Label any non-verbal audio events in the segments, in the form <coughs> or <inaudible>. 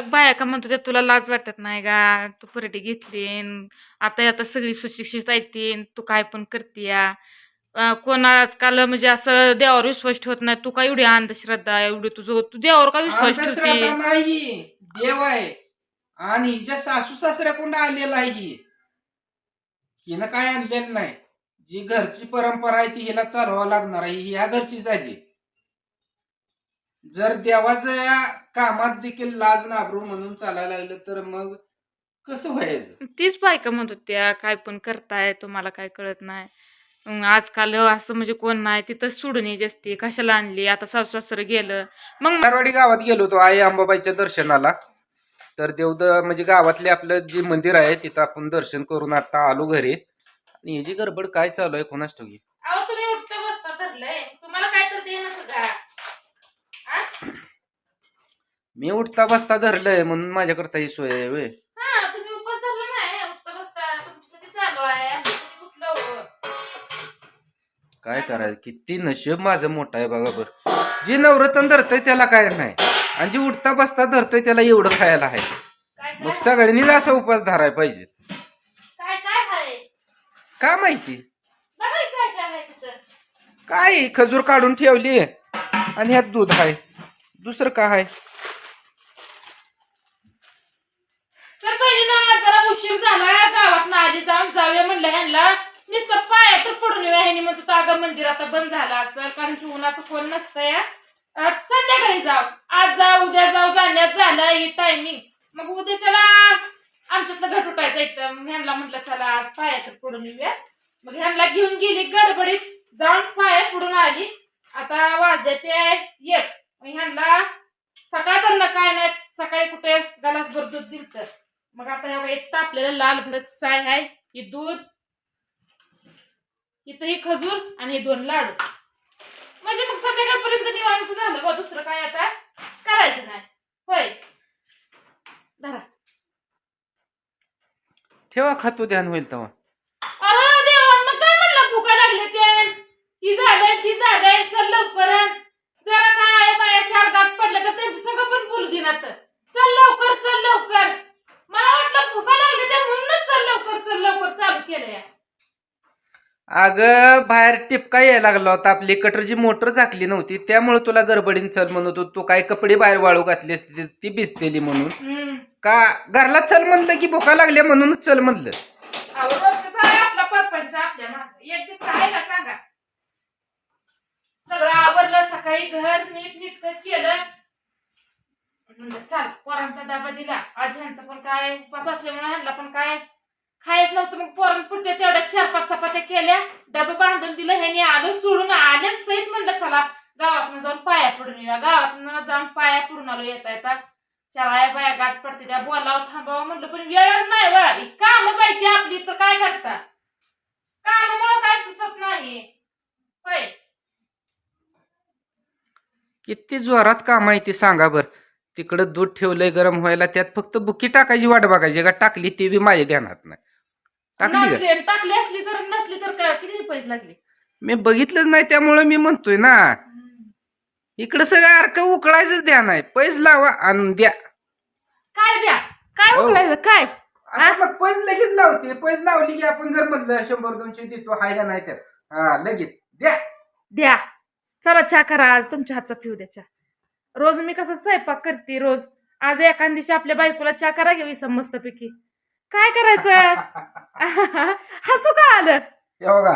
बाया का म्हणतो ते तुला लाज वाटत नाही का? तू परडी घेतली आता आता सगळी सुशिक्षित आहेत ती, काय पण करतीया. अं, कोण आजकाल म्हणजे असं देवावर विश्वास ठेवत नाही. तू काय एवढी अंधश्रद्धा एवढी तुझं तू देवावर का विश्वास अंधश्रद्धा ठेवते? नाही. देव आहे. आणि हिच्या सासू सासऱ्या कोण आलेला आहे ही. हिनं काय आणलेलं नाही. जी घरची परंपरा आहे ती हिला चालवावं लागणार आहे. ही ह्या घरची झाली. जर देवाच्या कामात देखील लाज नाबरू म्हणून चालायला लागलं तर मग कसं व्हायचं? तीच बायका म्हणत होत्या काय पण करताय तुम्हाला काय कळत नाही. अं, आजकाल असं म्हणजे कोण नाही तिथंच सोडून यायची असते कशाला आणली? आता सासू सासरं गेलं. मग मारवाडी गावात गेलो होतो आई अंबाबाईच्या दर्शनाला. तर देवद म्हणजे गावातले आपलं जे मंदिर आहे तिथं आपण दर्शन करून आता आलो घरी. आणि ह्याची गडबड काय चालू आहे कोणाच ठेवी अहो तुम्ही उठता बसता धरलंय तुम्हाला काय तर दे का मी उठता बसता धरलंय म्हणून माझ्याकरता ही सोय आहे व्हय. हा तुम्ही उपवास धरला नाही? उठता बसता तुमच्यासाठी चालू आहे. आमच्यासाठी कुठलं हो? काय करायचं? किती नशीब माझं मोठं आहे बघा बरं. जे नवरत्न धरतय त्याला काय नाही. आणि जे उठता बसता धरतय त्याला एवढं खायला आहे. काय मग काय सगळ्यांनीच असा उपास धरायला पाहिजे. काय काय आहे? का माहिती? बघा काय काय आहे तिथं. काय? आहे? खजूर काढून ठेवली. आणि ह्यात दूध आहे. दुसरं काय आहे? तर पहिली ना जरा उशीर झाला गावात ना आधी जाऊन जाऊया म्हणलं ह्यांना. नुसतं पाया तर पडून येऊया ह्यानी म्हणतो अगं मंदिर आता बंद झालं असं कारण की उन्हाचं कोण नसतं या संध्याकाळी जाऊ. आज जाऊ उद्या जाऊ जाण्यात झालं ही टायमिंग मग उद्याच्याला आमच्यातलं घट उठायचं इथं. मग ह्यांना म्हटलं चला आज पाया तर पडून येऊया. मग ह्यांना घेऊन गेली गडबडीत जाऊन पाया पडून आली. आता वाजले ते येत मग ह्यांना सकाळ त्यांना काय नाही सकाळी कुठे गलासभर दूध दिलं मग आता बघा, एक तापलेलं लाल भडक साय आहे ही दूध इथं ही खजूर आणि हे दोन लाडू. म्हणजे मग संध्याकाळपर्यंत निवांत झालं बा दुसरं काय आता? करायचं नाही. होय. धरा. ठेवा खातो ध्यान होईल तेव्हा. अरे देवा मग काय म्हणलं भुका लागले ते ही झालंय ती झालंय चल लवकर जरा काय बाया चार गाठ पडल्या तर त्यांच्या संग पण बोलू देणार चल लवकर चल लवकर मला वाटलं भुका लागले ते म्हणूनच चल लवकर चल लवकर चालू केलंय अगं बाहेर टिपका यायला लागला होता. आपली कटरची मोटर झाकली नव्हती. त्यामुळे तुला गडबडीन चल म्हणत होतो. तू काय कपडे बाहेर वाळू घातली असती ती- भिजतेली म्हणून. का घरला चल म्हणलं की भुका लागल्या म्हणूनच चल म्हणलं. सगळं आवरलं सकाळी घर नीट नीट केलं? म्हणलं चाल पोरांचा डबा दिला. आज ह्यांचं पण काय उपास असल्यामुळे ह्यांना पण काय? खायच नव्हतं मग पोरण पुढच्या तेवढ्या चार पाच चपात्या केल्या डबा बांधून दिलं ह्याने आलो सोडून आल्याच सहित म्हणलं चला गावातनं जाऊन पाया पडून येऊया. गावातनं जाऊन पाया पडून आलो येता येता. चार बाया गाठ पडते त्या बोलावं थांबावं म्हणलं पण वेळच नाही वा कामच आहे ती आपली तर काय करता? कामामुळे काय सुचत नाही. होय. किती जोरात काम आहे ते सांगा बर. तिकडं दूध ठेवलंय गरम व्हायला त्यात फक्त बुकी टाकायची वाट बघायची. का टाकली ती बी माझ्या ध्यानात नाही. टाकली का? नसली टाकली असली तर नसली तर काय? किती पैसे लागले? मी बघितलंच नाही त्यामुळे मी म्हणतोय ना. इकडं सगळं अर्क उकळायचंच ध्यान आहे पैस लावा आणून द्या. काय द्या? काय हो. उकळायचं? काय? आता मग पैस लगेच लावते. पैस लावली की आपण जर म्हणलं शंभर दोनशे देतो हाय का नाही त्यात? हा लगेच. द्या. द्या. चला चहा करा आज. तुमच्या हातचा पिऊ द्या चहा. रोज मी कसं स्वयंपाक करते रोज. आज एखाद दिवशी आपल्या बायकोला चहा करा घ्यावी मस्तपैकी काय करायचं? <laughs> हसू का आलं? हे बघा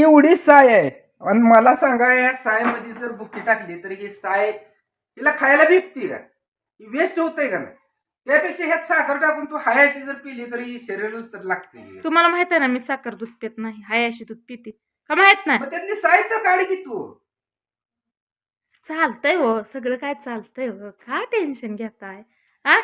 एवढी साय आहे. आणि मला सांगा या सायमध्ये जर बुकी टाकली तर ही साय हिला खायला भेटते का? ही वेस्ट होतंय का नाही? त्यापेक्षा ह्यात साखर टाकून तू हाय अशी जर पिली तर ही शरीराला तर लागते. तुम्हाला माहीत आहे ना मी साखर दूध पित नाही हाय अशी दूध पिते. का माहीत नाही? मग त्यातली साय तर काढ की तू. चालतंय हो सगळं काय चालतंय हो. का टेन्शन घेताय? आ?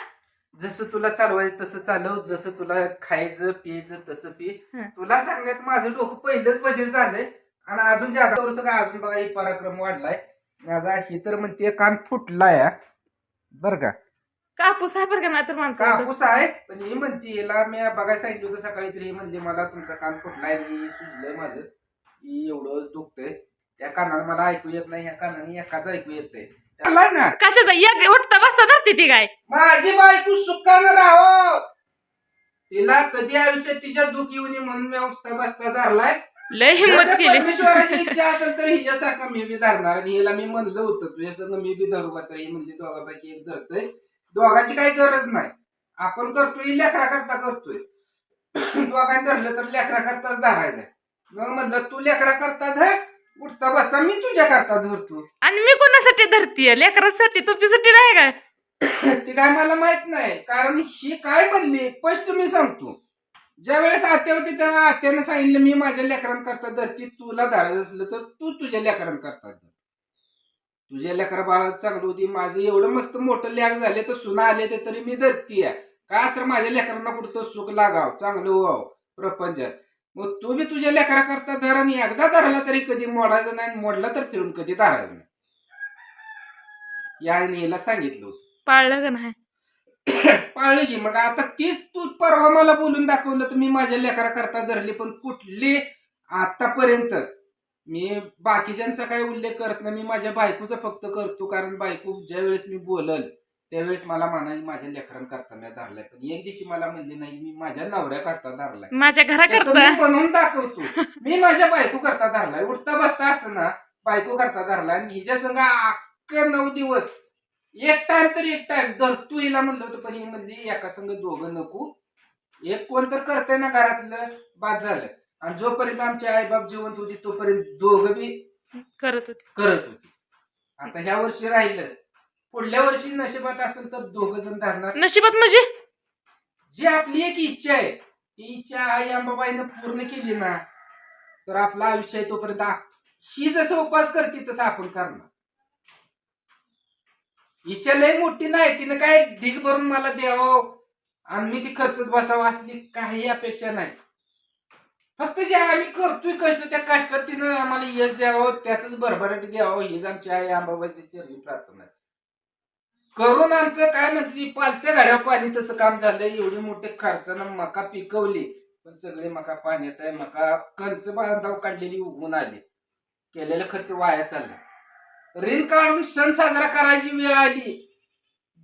जसं तुला चालवायचं तसं चालव. जसं तुला खायचं पियचं तसं पी. हं. तुला सांगण्यात माझं डोकं पहिलंच बधीर झालंय. आणि अजून जादा वर्ष काय अजून बघा ही पराक्रम वाढलाय. माझा ही तर म्हणते कान फुटलाय हा. बरं का? कापूस आहे बरं का नाही तर माणसं कापूस आहे पण ही म्हणते हिला मी बघायला सांगितलं होतं सकाळी तरी ही म्हणली मला तुमचा कान फुटलाय आणि सुजलंय माझं. ही एवढंच दुखतंय. त्या कानाला मला ऐकू येत नाही ह्या कानाने एकाच ऐकू येतंय. त्याला ना? कशाचा? एक उठता बसता धरते ती काय? माझी बायको सुखानं राहो तिला कधी आयुष्यात तिच्या दुःख येऊ नये म्हणून मी उठता बसता धरलाय. लय हिंमत जर केली. परमेश्वराची इच्छा <laughs> असेल तर हिच्यासारखा मी बी धरणार आणि हिला मी म्हणलं होतं तुझ्या संग मी बी धरू का तर ही म्हणजे दोघांपैकी एक धरतोय. दोघांची काही गरज नाही. आपण करतोय लेकरा करता करतोय. दोघांनी धरलं तर लेकरा करताच धरायचंय. मग म्हणलं तू लेकरा करता धर उठता बसता मी तुझ्या करता धरतो. <coughs> आणि मी कोणासाठी धरतीये लेकरांसाठी तुमच्यासाठी नाही काय? ते काय मला माहीत नाही कारण ही काय म्हणली स्पष्ट मी सांगतो. ज्या वेळेस आत्या होती तेव्हा आत्यानं सांगितलं मी माझ्या लेकरांकरता धरती तुला धरायचं असलं तर तू तुझ्या लेकरांकरता धर. तुझ्या लेकरा बाळा चांगलं होती माझं एवढं मस्त मोठं लेक झाले तर सुना आले ते तरी मी धरतीय. का तर माझ्या लेकरांना कुठं सुख लागाव चांगलं व्हावं प्रपंचात. मग तू बी तुझ्या लेकरा करता धर आणि एकदा धरला तरी कधी मोडायचं नाही आणि मोडला तर फिरून कधी धरायचं नाही. या हिला सांगितलं होतं. पाळलं का नाही? <coughs> पाळली की मग आता तीच तू परवा मला बोलून दाखवलं तर मी माझ्या लेकरा करता धरली पण कुठली आतापर्यंत मी बाकीच्यांचा काही उल्लेख करत नाही. मी माझ्या बायकोचा फक्त करतो कारण बायको ज्या वेळेस मी बोलल त्यावेळेस मला म्हणाली माझ्या लेकरांकरता मी धरलाय पण एक दिवशी मला म्हणली नाही मी माझ्या नवऱ्या करता धरलाय. माझ्या तसं घराकरता मी बनवून दाखवतो मी माझ्या बायको करता धरलाय. उठता बसता असं ना बायको करता धरलाय. आणि हिच्या संग अख्ख नऊ दिवस एक टाइम तर एक टाइम धरतो हिला म्हणलं होतं पण ही म्हणली एका संग दोघं नको. एक कोण तर करतंय ना घरातलं बाद झालं. आणि जोपर्यंत आमचे आईबाप जिवंत होती तोपर्यंत दोघं बी करत होती. करत होती. आता ह्या वर्षी राहिलं. पुढल्या वर्षी नशिबात असेल तर दोघं जण धरणार. नशिबात म्हणजे? जी आपली एक इच्छा आहे ती इच्छा आई अंबाबाईनं पूर्ण केली ना तर आपलं आयुष्य आहे तोपर्यंत आ- ही जसं उपास करते तसं आपण करणार. इच्छा लय मोठी नाही तिनं काय ढीग भरून मला द्यावं? आणि मी ती खर्चत बसावं असली काही अपेक्षा नाही. फक्त जे आम्ही करतोय कष्ट त्या कष्टात तिनं आम्हाला यश द्यावं त्यातच भरभराटी द्यावं हीच आमची आई अंबाबाईची चरणी प्रार्थना आहे. करून आमचं काय म्हणते पालत्या गाड्या पाणी तसं काम झालं एवढी मोठे खर्चानं मका पिकवली. पण सगळे मका पाण्यात आहे मका कणस बांधाव काढलेली उगून आली. केलेला खर्च वाया चालला. ऋण काढून सण साजरा करायची वेळ आली.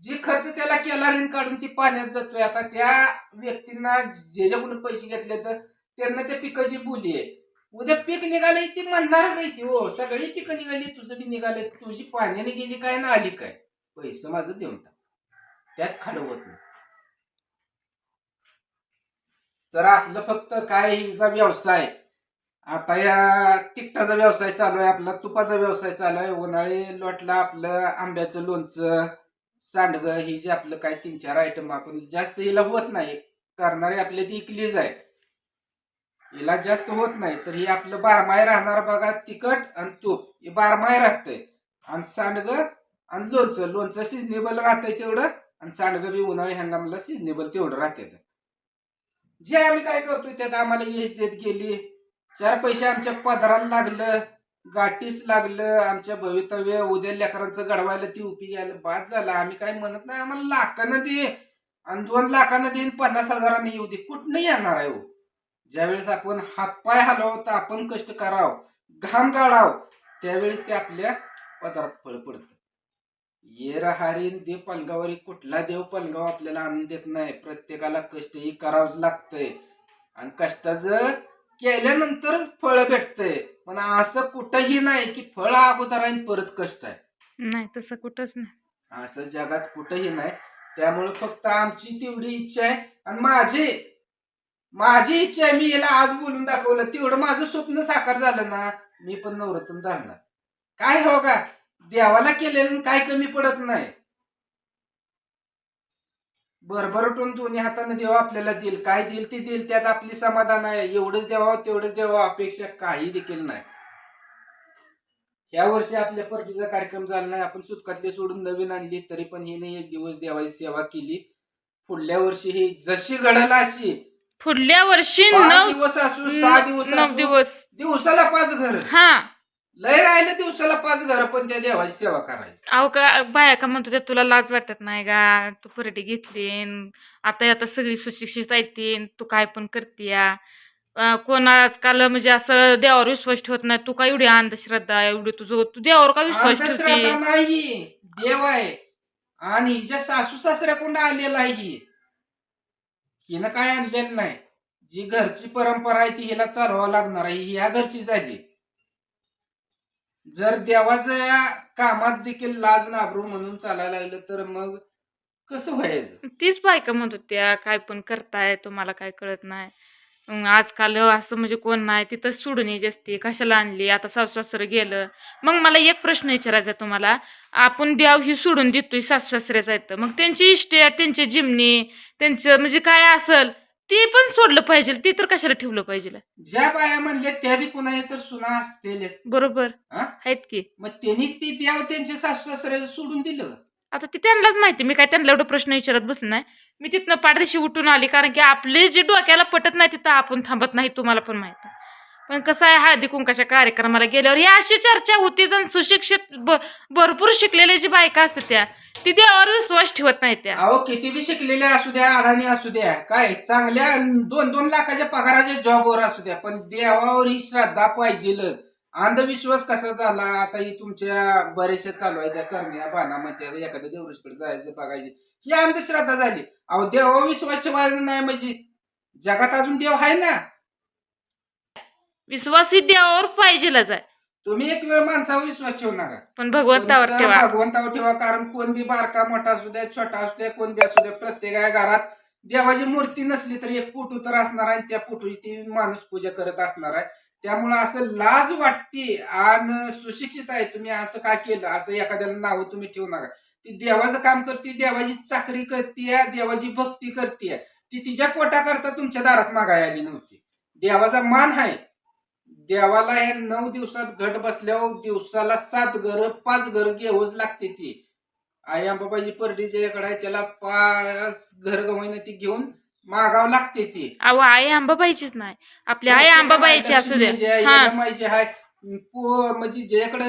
जी खर्च त्याला केला ऋण काढून ती पाण्यात जातोय. आता त्या व्यक्तींना ज्याच्याकडून पैसे घेतले तर त्यांना त्या पिकाची बोली आहे. उद्या पीक निघाले ती म्हणणारच आहे ती हो. सगळी पिकं निघाली तुझं बी निघाले तुझी पाण्याने गेली काय ना आली काय? पैसे माझं देऊन टाक. त्यात खाडवत नाही. तर आपलं फक्त काय हिचा व्यवसाय. आता या तिकटाचा व्यवसाय चालू आहे आपला तुपाचा व्यवसाय चालू आहे. उन्हाळी लोटला आपलं आंब्याचं लोणचं सांडगं ही जे आपलं काय तीन चार आयटम आपण जास्त हिला होत नाही. करणारे आपले ती इकलीच आहे हिला जास्त होत नाही. तर ही आपलं बारमाही राहणार बघा तिखट आणि तूप. हे बारमाही राहतंय. आणि सांडगं आणि लोणचं लोणचं सिजनेबल राहतंय तेवढं आणि सांडगं बी उन्हाळी हंगामाला सिजनेबल तेवढं राहते जे आम्ही काय करतो त्यात आम्हाला यश देत गेली. चार पैसे आमच्या पदराला लागलं गाठीस लागलं आमच्या भवितव्य उद्या लेकरांचं घडवायला ती उपी घ्यायला बाद झाला. आम्ही काय म्हणत नाही आम्हाला लाखानं दे. आणि दोन लाखानं देईन पन्नास हजारानं येऊ दे. कुठनं येणार आहे हो. ज्यावेळेस आपण हातपाय हलवावं तर आपण कष्ट करावं. घाम काढावं त्यावेळेस ते आपल्या पदरात फळ पडतं. ये हरीन दे पलगावरी कुठला देव पलगाव आपल्याला आणून देत नाही. प्रत्येकाला कष्टही करावंच लागतंय. आणि कष्टाचं केल्यानंतरच फळ भेटतंय. पण असं कुठंही नाही की फळ अगोदर आणि परत कष्ट आहे. नाही तसं कुठंच नाही. असं जगात कुठंही नाही. त्यामुळे फक्त आमची तेवढी इच्छा आहे. आणि माझी माझी इच्छा आहे मी याला आज बोलून दाखवलं. तेवढं माझं स्वप्न साकार झालं ना मी पण नवरत्न धरणार. काय हो का देवाला केलेलं काय कमी पडत नाही. भरभरटून दोन्ही हाताने देवा आपल्याला देईल. काय देईल ते देईल त्यात आपली समाधान आहे. एवढंच द्यावं तेवढंच द्यावं अपेक्षा काही देखील नाही. या वर्षी आपल्या परतीचा कार्यक्रम झाला नाही. आपण सुटकातले सोडून नवीन आणली तरी पण हिने एक दिवस देवाची सेवा केली. पुढल्या वर्षी ही जशी घडल अशी. पुढल्या वर्षी नऊ दिवस असू सहा दिवस नऊ दिवस. दिवसाला पाच घर. हा. लय राहिलं दिवसाला पाच घर पण त्या देवाची सेवा करायची. अहो का बाया का म्हणतो त्या तुला लाज वाटत नाही का? तू परडी घेतली न आता आता सगळी सुशिक्षित आहेत तू काय पण करतीया? अं, कोण आजकाल म्हणजे असं देवावर विश्वास ठेवत नाही तू काय एवढी अंधश्रद्धा एवढी तुझं तू देवावर का विश्वास अंधश्रद्धा ठेवते नाही. देव आहे. आणि हिच्या सासू सासऱ्याकडून आलेला आहे ही? हिनं काय आणलेलं नाही. जी घरची परंपरा आहे ती हिला चालवावं लागणार आहे ही ह्या घरची झाली. जर देवाच्या कामात देखील लाज नाबरू म्हणून चालायला लागलं तर मग कसं व्हायचं? तीच बायका म्हणत होत्या काय पण करताय तुम्हाला काय कळत नाही. अं, आजकाल असं म्हणजे कोण नाही तिथं सोडून यायची असते कशाला आणली? आता सासू सासरं गेलं. मग मला एक प्रश्न विचारायचा आहे तुम्हाला. आपण देव ही सोडून देतोय सासू सासऱ्याचा येतं मग त्यांची इस्टेट त्यांची जिमणी त्यांचं म्हणजे काय असल? ते पण सोडलं पाहिजे ते तर कशाला ठेवलं पाहिजे? ज्या बाया म्हणले त्या बी कुणा तर सुना असतेलेच. बरोबर. हा? आहेत की. मग त्यांनी ती देव त्यांच्या सासू सासऱ्याचं सोडून दिलं. आता ते त्यांनाच माहिती मी काय त्यांना एवढं प्रश्न विचारत बसले नाही. मी तिथनं पाडदेशी उठून आली कारण की आपले जे डोक्याला पटत नाही तिथं आपण थांबत नाही तुम्हाला पण माहिती. आहे. पण कसं आहे हळदी कुंकाच्या कार्यक्रमाला गेल्यावर ही अशी चर्चा होती जण सुशिक्षित ब- भरपूर शिकलेल्या जी बायका असतात त्या ती देवावर विश्वास ठेवत नाही त्या. अहो किती बी शिकलेले असू द्या अडाणी असू द्या काय चांगल्या दोन दोन लाखाच्या पगाराच्या जॉबवर असू द्या पण देवावर ही श्रद्धा पाहिजेलच. अंधविश्वास कसा झाला? आता ही तुमच्या बरेचशा चालू आहे त्या करण्या बाणामध्ये. एखाद्या देवरुषकडे जायचं बघायचे. ही अंधश्रद्धा झाली. अहो देवावर विश्वास ठेवायचा नाही म्हणजे जगात अजून देव आहे ना? विश्वास ही देवावर पाहिजेलच आहे. तुम्ही एक वेळ माणसावर विश्वास ठेवू नका. पण भगवंतावर कोणता ठेवा. भगवंतावर ठेवा कारण कोण बी बारका मोठा असू द्या छोटा असू द्या कोण बी असू द्या प्रत्येका घरात. देवाची मूर्ती नसली तरी एक पुटू तर असणार आहे त्या पुटूची ती माणूस पूजा करत असणार आहे. त्यामुळं असं लाज वाटते आणि सुशिक्षित आहे. तुम्ही असं काय केलं? असं एखाद्याला नाव तुम्ही ठेवू नका. ती देवाचं काम करते देवाची चाकरी करते देवाची भक्ती करते. ती तिच्या पोटाकरता तुमच्या दारात मागाय आली नव्हती. देवाचा मान आहे. देवाला हे नऊ दिवसात घट बसल्यावर दिवसाला सात घर पाच घर घेऊच लागते ती. आई अंबाबाजी परडीच्या इकडे आहे त्याला पाच घर गव्हाईनं ती घेऊन मागावं लागते ती. अहो आई आंबाबाईचीच नाही. आपली आई आंबाबाईची असू लक्ष्मीची आहे, द्या हा यमाईची आहे पो- म्हणजे ज्याकडे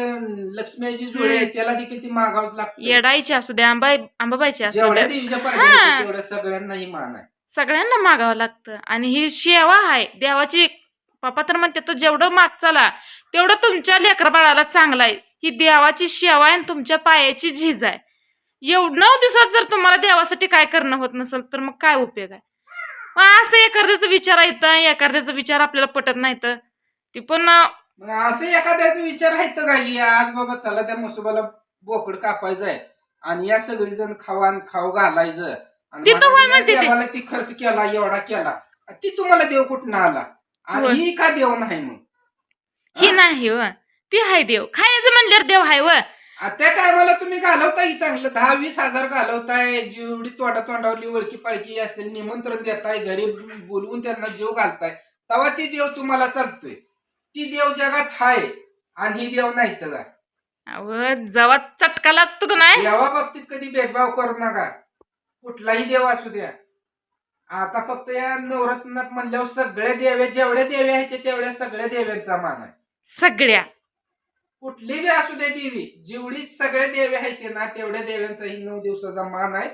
लक्ष्मीची जोडी आहे त्याला देखील ती मागावच लागते. येडाईची असू द्या आंबा आंबाबाईची असू जेवढ्या द्या देवीच्या हा. तेवढ्या मान आहे. सगळ्यांना मागावं लागतं. आणि ही सेवा आहे देवाची पप्पा तर म्हणते तर जेवढं मागचाला तेवढं तुमच्या लेकरा बाळाला चांगलं आहे. ही देवाची सेवा आहे आणि तुमच्या पायाची झीज आहे. एवढं नऊ दिवसात जर तुम्हाला देवासाठी काय करणं होत नसेल तर मग काय उपयोग आहे? मग असं एखाद्याचा विचार येतं एखाद्याचा विचार आपल्याला पटत नाही तर. ती पण मग असं एखाद्याचा विचार आहे तर काही आज बाबा चला त्या मसोबाला बोकड कापायचं आहे आणि या सगळी जण खावान खाऊ घालायचं. ती. खर्च केला एवढा केला. ती तुम्हाला देव कुठं आला? आणि होय. ही का देव नाही मग? ही नाही व ती हाय देव. खायचं म्हणल्यावर देव हाय व आ, त्या टायमाला तुम्ही घालवताय चांगलं? दहा वीस हजार घालवताय जेवढी तोंडा तोंडावरली ओळखी पाळखी असतील निमंत्रण देताय घरी बोलवून त्यांना जीव घालताय. तेव्हा ती देव तुम्हाला चालतोय. ती देव जगात हाय आणि ही देव नाही तर का? अहो जेव्हा चटका लागतो का नाही? देवा बाबतीत कधी भेदभाव करू नका. कुठलाही देव असू द्या. आता फक्त या नवरत्नात म्हणल्यावर सगळे देवे जेवढे देवे आहेत ते तेवढ्या सगळ्या देव्यांचा मान आहे. सगळ्या. कुठली बी असू दे देवी जेवढी सगळे देवे आहेत ते ना तेवढ्या देव्यांचाही नऊ दिवसाचा मान आहे.